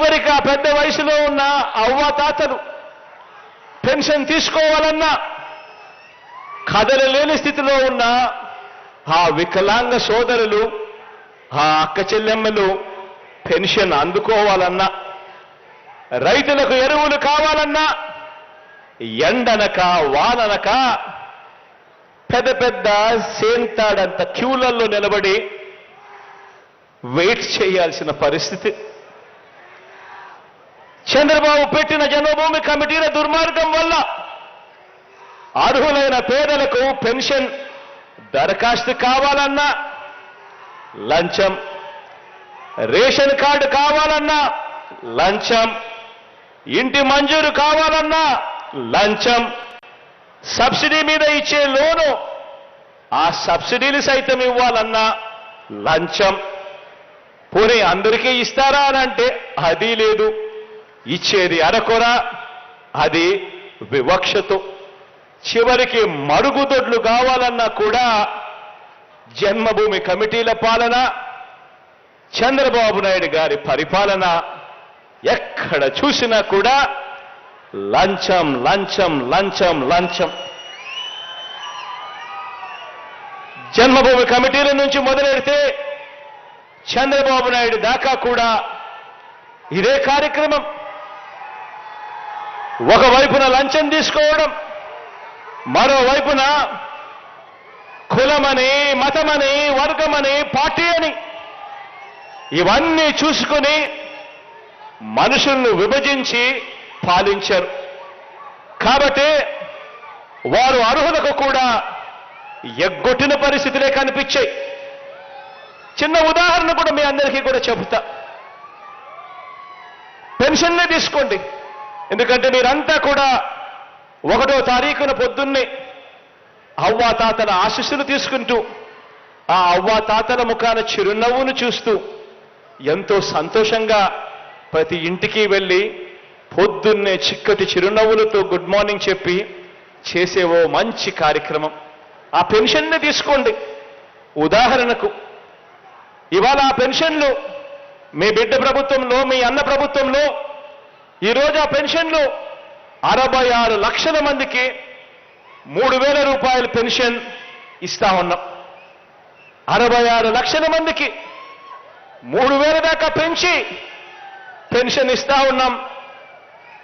చివరికి ఆ పెద్ద వయసులో ఉన్న అవ్వాతాతలు పెన్షన్ తీసుకోవాలన్నా కదలలేని స్థితిలో ఉన్న ఆ వికలాంగ సోదరులు ఆ అక్క చెల్లెమ్మలు పెన్షన్ అందుకోవాలన్నా రైతులకు ఎరువులు కావాలన్నా ఎండనక వాననక పెద్ద పెద్ద సేంతాడంత క్యూలలో నిలబడి వెయిట్ చేయాల్సిన పరిస్థితి. చంద్రబాబు పెట్టిన జన్మభూమి కమిటీల దుర్మార్గం వల్ల అర్హులైన పేదలకు పెన్షన్ దరఖాస్తు కావాలన్నా లంచం రేషన్ కార్డు కావాలన్నా లంచం ఇంటి మంజూరు కావాలన్నా లంచం. సబ్సిడీ మీద ఇచ్చే లోను ఆ సబ్సిడీలు సైతం ఇవ్వాలన్నా లంచం. పోనీ అందరికీ ఇస్తారా అని అంటే అది లేదు. ఇచ్చేది అరకొర అది వివక్షతో. చివరికి మరుగుదొడ్లు కావాలన్నా కూడా జన్మభూమి కమిటీల పాలన చంద్రబాబు నాయుడు గారి పరిపాలన ఎక్కడ చూసినా కూడా లంచం లంచం లంచం లంచం. జన్మభూమి కమిటీల నుంచి మొదలెడితే చంద్రబాబు నాయుడు దాకా కూడా ఇదే కార్యక్రమం. ఒకవైపున లంచం తీసుకోవడం మరోవైపున కులమని మతమని వర్గమని పార్టీ అని ఇవన్నీ చూసుకొని మనుషులను విభజించి పాలించారు. కాబట్టి వారు అర్హులకు కూడా ఎగ్గొట్టిన పరిస్థితులే కనిపించాయి. చిన్న ఉదాహరణ కూడా మీ అందరికీ కూడా చెబుతా. పెన్షన్నే తీసుకోండి. ఎందుకంటే మీరంతా కూడా ఒకటో తారీఖున పొద్దున్నే అవ్వా తాతల ఆశీస్సులు తీసుకుంటూ ఆ అవ్వా తాతల ముఖాన చిరునవ్వును చూస్తూ ఎంతో సంతోషంగా ప్రతి ఇంటికి వెళ్ళి పొద్దున్నే చిక్కటి చిరునవ్వులతో గుడ్ మార్నింగ్ చెప్పి చేసే ఓ మంచి కార్యక్రమం. ఆ పెన్షన్ని తీసుకోండి. ఉదాహరణకు ఇవాళ ఆ పెన్షన్లు మీ బిడ్డ ప్రభుత్వంలో మీ అన్న ప్రభుత్వంలో ఈరోజు ఆ పెన్షన్లు అరవై ఆరు లక్షల మందికి మూడు వేల రూపాయల పెన్షన్ ఇస్తా ఉన్నాం. అరవై ఆరు లక్షల మందికి మూడు వేల దాకా పెంచి పెన్షన్ ఇస్తా ఉన్నాం.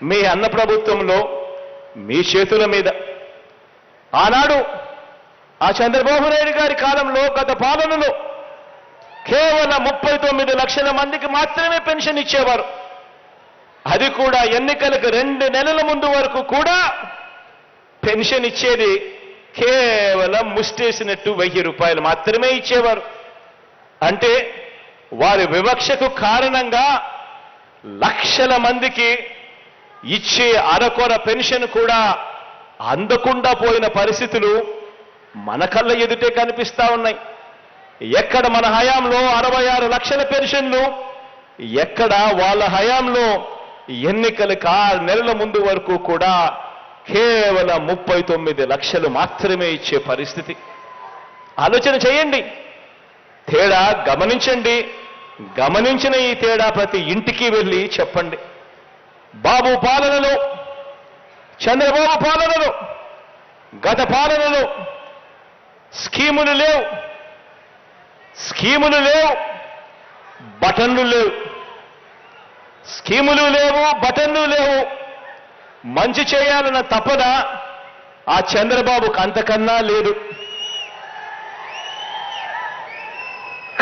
మీ అన్న ప్రభుత్వంలో మీ చేతుల మీద. ఆనాడు ఆ చంద్రబాబు నాయుడు గారి కాలంలో గత పాలనలో కేవలం ముప్పై తొమ్మిది లక్షల మందికి మాత్రమే పెన్షన్ ఇచ్చేవారు. అది కూడా ఎన్నికలకు రెండు నెలల ముందు వరకు కూడా పెన్షన్ ఇచ్చేది కేవలం ముష్టేసినట్టు వెయ్యి రూపాయలు మాత్రమే ఇచ్చేవారు. అంటే వారి వివక్షకు కారణంగా లక్షల మందికి ఇచ్చే అరకొర పెన్షన్ కూడా అందకుండా పోయిన పరిస్థితులు మన కళ్ళ ఎదుటే కనిపిస్తా ఉన్నాయి. ఎక్కడ మన హయాంలో అరవై ఆరు లక్షల పెన్షన్లు ఎక్కడ వాళ్ళ హయాంలో ఎన్నికలకు ఆరు నెలల ముందు వరకు కూడా కేవలం ముప్పై తొమ్మిది లక్షలు మాత్రమే ఇచ్చే పరిస్థితి. ఆలోచన చేయండి. తేడా గమనించండి. గమనించిన ఈ తేడా ప్రతి ఇంటికి వెళ్ళి చెప్పండి. బాబు పాలనలో చంద్రబాబు పాలనలో గత పాలనలో స్కీములు లేవు. స్కీములు లేవు. బటన్లు లేవు. స్కీములు లేవు బటన్లు లేవు. మంచి చేయాలన్న తపన ఆ చంద్రబాబుకు అంతకన్నా లేదు.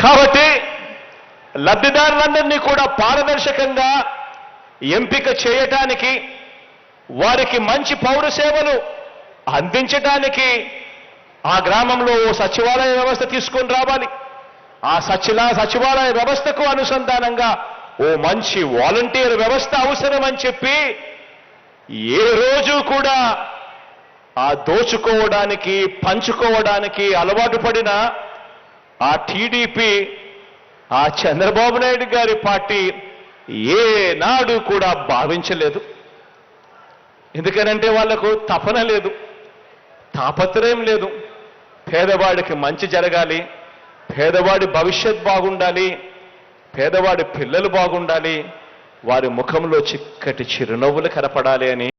కాబట్టి లబ్ధిదారులందరినీ కూడా పారదర్శకంగా ఎంపిక చేయటానికి వారికి మంచి పౌర సేవలు అందించటానికి ఆ గ్రామంలో ఓ సచివాలయ వ్యవస్థ తీసుకొని రావాలి. ఆ సచిలా సచివాలయ వ్యవస్థకు అనుసంధానంగా ఓ మంచి వాలంటీర్ వ్యవస్థ అవసరమని చెప్పి ఏ రోజు కూడా ఆ దోచుకోవడానికి పంచుకోవడానికి అలవాటు పడిన ఆ టీడీపీ ఆ చంద్రబాబు నాయుడు గారి పార్టీ ఏనాడు కూడా భావించలేదు. ఎందుకనంటే వాళ్ళకు తపన లేదు తాపత్రయం లేదు. పేదవాడికి మంచి జరగాలి పేదవాడి భవిష్యత్ బాగుండాలి పేదవాడి పిల్లలు బాగుండాలి వారి ముఖంలో చిక్కటి చిరునవ్వులు కనపడాలి అని